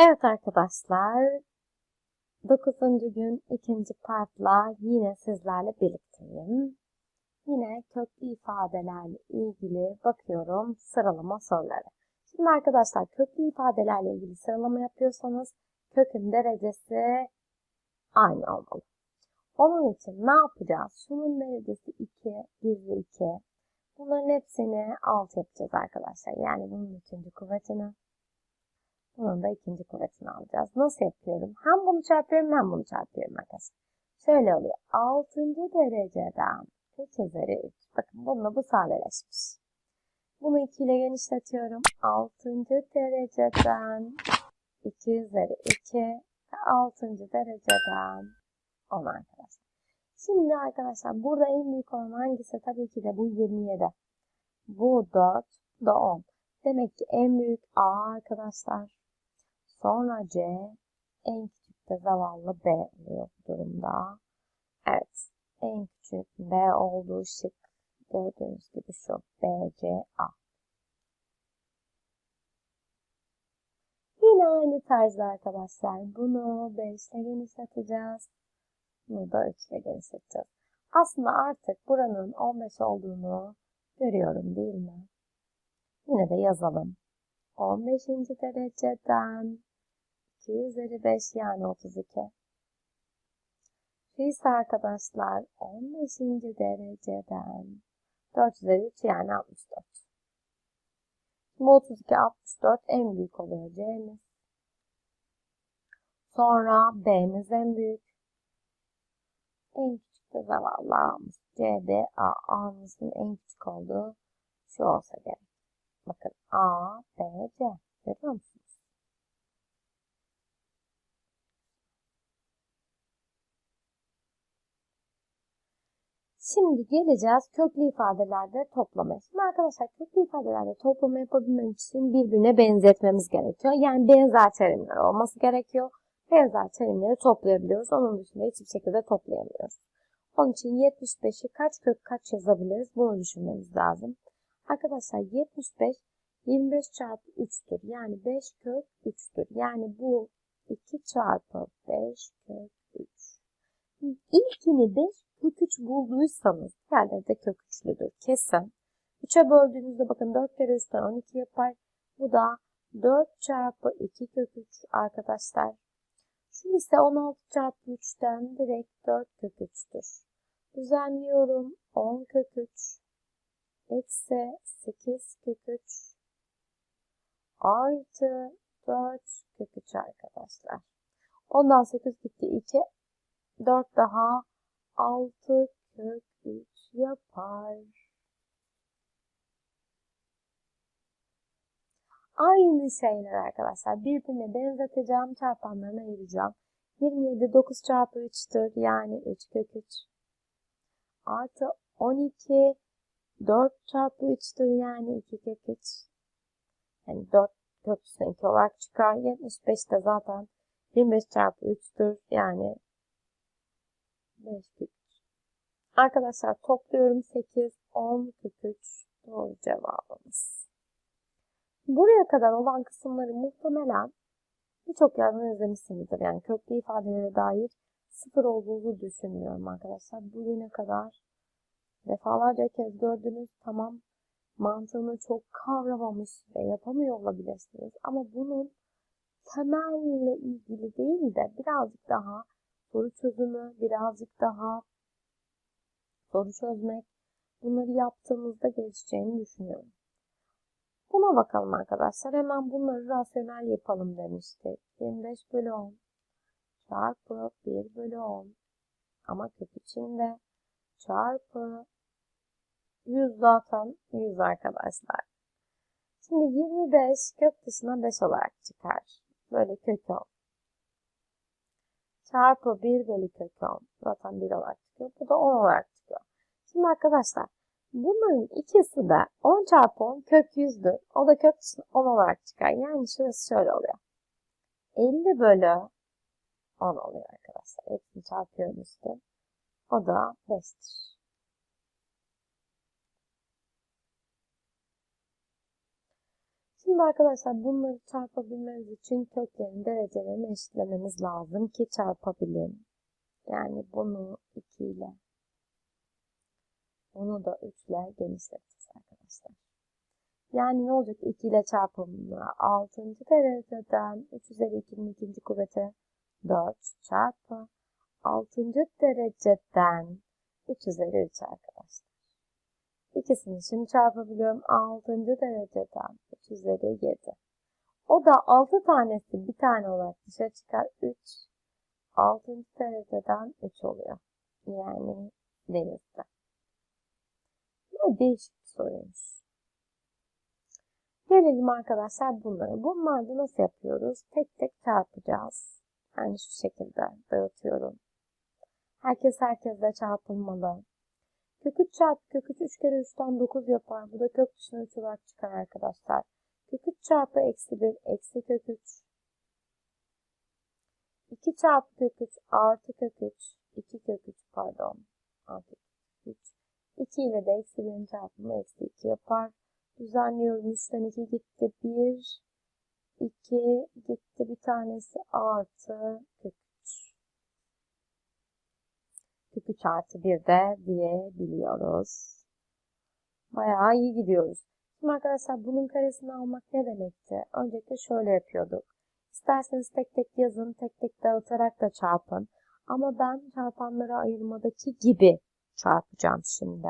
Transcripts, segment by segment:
Evet arkadaşlar, 9. gün ikinci partla yine sizlerle birlikteyim. Yine köklü ifadelerle ilgili bakıyorum sıralama soruları. Şimdi arkadaşlar köklü ifadelerle ilgili sıralama yapıyorsanız kökün derecesi aynı olmalı. Onun için ne yapacağız? Şunun derecesi 2, gizli 2. Bunların hepsini 6 yapacağız arkadaşlar. Yani bunun üçüncü kuvvetini bunun da ikinci kuvvetini alacağız. Nasıl yapıyorum? Hem bunu çarpıyorum hem bunu çarpıyorum arkadaşlar. Şöyle oluyor. Altıncı dereceden 3 üzeri 3. Bakın bununla bu sadeleşmiş. Bunu 2 ile genişletiyorum. Altıncı dereceden 2 üzeri 2 ve altıncı dereceden 10 arkadaşlar. Şimdi arkadaşlar burada en büyük olan hangisi? Tabii ki de bu 27. Bu 4, bu da 10. Demek ki en büyük A arkadaşlar. Sonra C en küçük de zavallı B oluyor bu durumda. Evet. En küçük B olduğu şık gördüğünüz gibi şu B, C, A. Yine aynı tarzda arkadaşlar. Bunu 5 ile genişleteceğiz. Bunu da 3 ile genişleteceğiz. Aslında artık buranın 15 olduğunu görüyorum değil mi? Yine de yazalım. 15. dereceden 2 üzeri 5 yani 32. Şu ise arkadaşlar 15. dereceden 4 üzeri 3 yani 64. Bu 32 64 en büyük oluyor C'miz. Sonra B'miz en büyük. En küçük de zavallı A'mız. C, D, A. A'mızın en küçük olduğu şu olsa gerek. Bakın A, B, C. Görüyor musunuz? Şimdi geleceğiz köklü ifadelerde toplamaya. Şimdi arkadaşlar köklü ifadelerde toplama yapabilmek için birbirine benzetmemiz gerekiyor. Yani benzer terimler olması gerekiyor. Benzer terimleri toplayabiliyoruz. Onun dışında hiçbir şekilde toplayamıyoruz. Onun için 75'i kaç kök kaç yazabiliriz bunu düşünmemiz lazım. Arkadaşlar 75 25 çarpı 3'tür. Yani 5 kök 3'tür. Yani bu 2 çarpı 5 kök 3. İlkini 5 kök 3 bulduysanız diğerleri de kök 3'lüdür. Kesin. 3'e böldüğünüzde bakın 4 kere 3'ten 12 yapar. Bu da 4 çarpı 2 kök 3 arkadaşlar. Şu ise 16 çarpı 3'ten direkt 4 kök 3'tür. Düzenliyorum. 10 kök 3 eksi 8 kök 3 artı 4 kök 3 arkadaşlar. Ondan 8 gitti 2 4 daha 6 kök 3 yapar. Aynı şeyler arkadaşlar. Birbirine benzeteceğim. Çarpanlarına ayıracağım. 27 9 çarpı 3'tür. Yani 3 kök 3. Artı 12 4 çarpı 3'tür. Yani 2 kök 3. Yani 4 kök 2 olarak çıkar. 75 de zaten 25 çarpı 3'tür. Yani 5 kök 3. Arkadaşlar topluyorum 8, 10 kök 3 doğru cevabımız. Buraya kadar olan kısımları muhtemelen birçok yerden izlemişsinizdir. Yani köklü ifadelere dair sıfır olduğunu düşünmüyorum arkadaşlar. Bugüne kadar defalarca kez gördünüz. Tamam mantığını çok kavramamış ve yapamıyor olabilirsiniz. Ama bunun temelle ilgili değil de birazcık daha soru çözümü, birazcık daha soru çözmek bunları yaptığımızda gelişeceğini düşünüyorum. Buna bakalım arkadaşlar. Hemen bunları rasyonel yapalım demiştik. 25 bölü 10 çarpı 1 bölü 10 ama kök içinde çarpı 100 zaten 100 arkadaşlar. Şimdi 25 kök dışına 5 olarak çıkar. Böyle kök 10. Çarpı 1 bölü kök 10. Zaten 1 olarak çıkıyor. Bu da 10 olarak çıkıyor. Şimdi arkadaşlar bunların ikisi de 10 çarpı 10 kök 100'dür. O da kök dışına 10 olarak çıkar. Yani şurası şöyle oluyor. 50 bölü 10 oluyor arkadaşlar. Hepsini çarpıyorum üstü. O da 5'tir. Şimdi arkadaşlar bunları çarpabilmeniz için köklerin derecelerini eşitlemeniz lazım ki çarpabilin. Yani bunu 2 ile bunu da 3 ile genişleteceğiz arkadaşlar. Yani ne olacak? 2 ile çarpımını 6. dereceden 3 üzeri 2'nin ikinci kuvveti 4 çarpı 6. dereceden 3 üzeri 3 arkadaşlar. İkisini şimdi çarpabiliyorum. 6. dereceden 3 üzeri 7. O da 6 tanesi bir tane olarak dışarı çıkar. 3 6. dereceden 3 oluyor. Yani denizde. Ne değişik bir soruymuş. Gelelim arkadaşlar bunlara. Bunlarda nasıl yapıyoruz? Tek tek çarpacağız. Yani şu şekilde dağıtıyorum. Herkes herkesle çarpılmalı. Kök 3 çarpı kök 3 3 kere 3'ten 9 yapar. Bu da kök dışına 3 olarak çıkar arkadaşlar. Kök 3 çarpı eksi 1 eksi kök 3. 2 çarpı kök 3 artı kök 3. 2 kök 3 pardon. Artı kök 3. 2 ile de eksi 1'in çarpımı eksi 2 yapar. Düzenliyorum. 3'ten 2 gitti. 1 2 gitti. Bir tanesi artı kök 3. Kök 3 artı 1 de diyebiliyoruz. Bayağı iyi gidiyoruz. Şimdi arkadaşlar bunun karesini almak ne demekti? Öncelikle şöyle yapıyorduk. İsterseniz tek tek yazın, tek tek dağıtarak da çarpın. Ama ben çarpanları ayırmadaki gibi çarpacağım şimdi.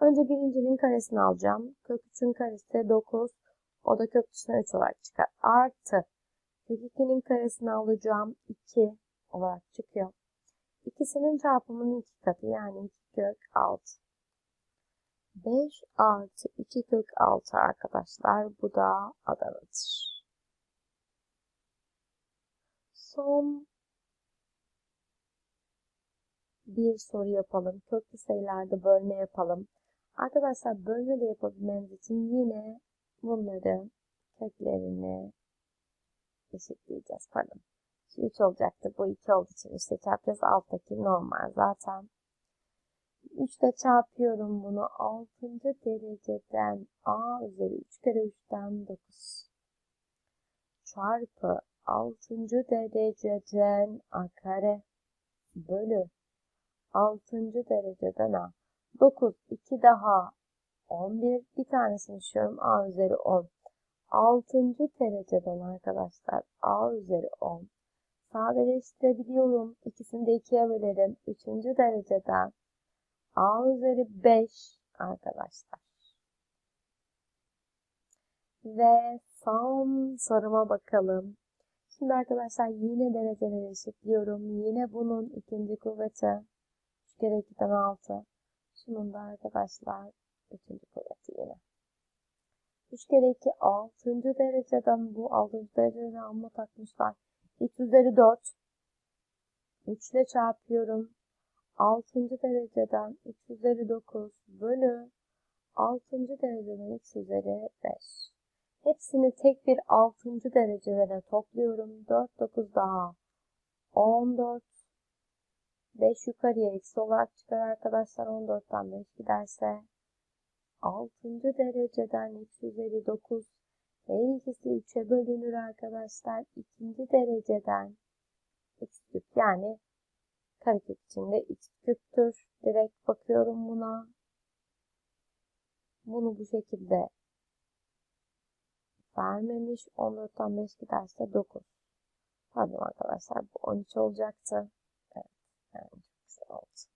Önce birincinin karesini alacağım. Kök 3'ün karesi 9. O da kök dışına 3 olarak çıkar. Artı kök 2'nin karesini alacağım. 2 olarak çıkıyor. İkisinin çarpımının iki katı yani 2 kök 6. 5 artı 2 kök 6 arkadaşlar. Bu da Adana'dır. Son bir soru yapalım. Köklü sayılarda bölme yapalım. Arkadaşlar bölme de yapabilmemiz için yine bunları köklerini eşitleyeceğiz. Pardon. Şu 3 olacaktı. Bu 2 olduğu için işte çarpacağız. Alttaki normal zaten. 3 de çarpıyorum bunu. 6. dereceden a üzeri 3 kere 3'ten 9 çarpı 6. dereceden a kare bölü 6. dereceden a. 9, 2 daha 11. Bir tanesini düşüyorum. a üzeri 10. 6. dereceden arkadaşlar a üzeri 10. Sadeleştirebiliyorum. İkisini de 2'ye bölerim. 3. dereceden a üzeri 5 arkadaşlar. Ve son soruma bakalım. Şimdi arkadaşlar yine dereceleri eşitliyorum. Yine bunun ikinci kuvveti. 3 kere 2'den 6. Şunun da arkadaşlar üçüncü kuvveti yine. 3 kere 2 6. dereceden bu 6. dereceden amma takmışlar. X üzeri 4. 3 ile çarpıyorum. 6. dereceden x üzeri 9 bölü 6. dereceden x üzeri 5. Hepsini tek bir 6. derecelere topluyorum. 4, 9 daha 14. 5 yukarıya eksi olarak çıkar arkadaşlar. 14'ten 5 giderse 6. dereceden x üzeri 9 her ikisi 3'e bölünür arkadaşlar. 2. dereceden x küp yani karekök içinde x küptür. Direkt bakıyorum buna. Bunu bu şekilde vermemiş. 14'ten 5 giderse 9. Pardon arkadaşlar bu 13 olacaktı. Evet. Yani çok güzel oldu.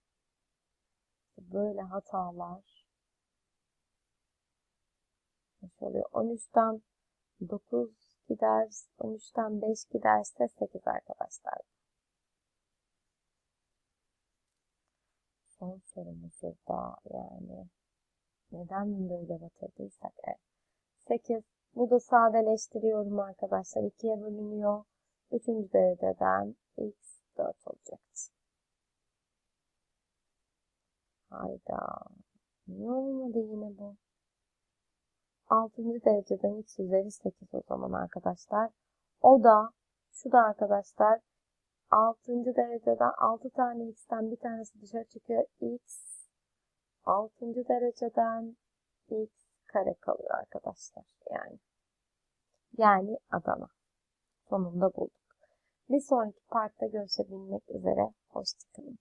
Böyle hatalar Nasıl oluyor? 13'ten 9 gider, 13'ten 5 giderse 8 arkadaşlar. Son sorumuzda da yani neden böyle batırdıysak evet. 8 bu da sadeleştiriyorum arkadaşlar. 2'ye bölünüyor. 3. dereceden x 4 olacaktı. Hayda. Niye olmadı yine bu? 6. dereceden x üzeri 8 o zaman arkadaşlar. O da şu da arkadaşlar 6. dereceden 6 tane x'ten bir tanesi dışarı çıkıyor. x 6. dereceden x kare kalıyor arkadaşlar. Yani Yani Adana. Sonunda bulduk. Bir sonraki parkta görüşebilmek üzere. Hoşçakalın.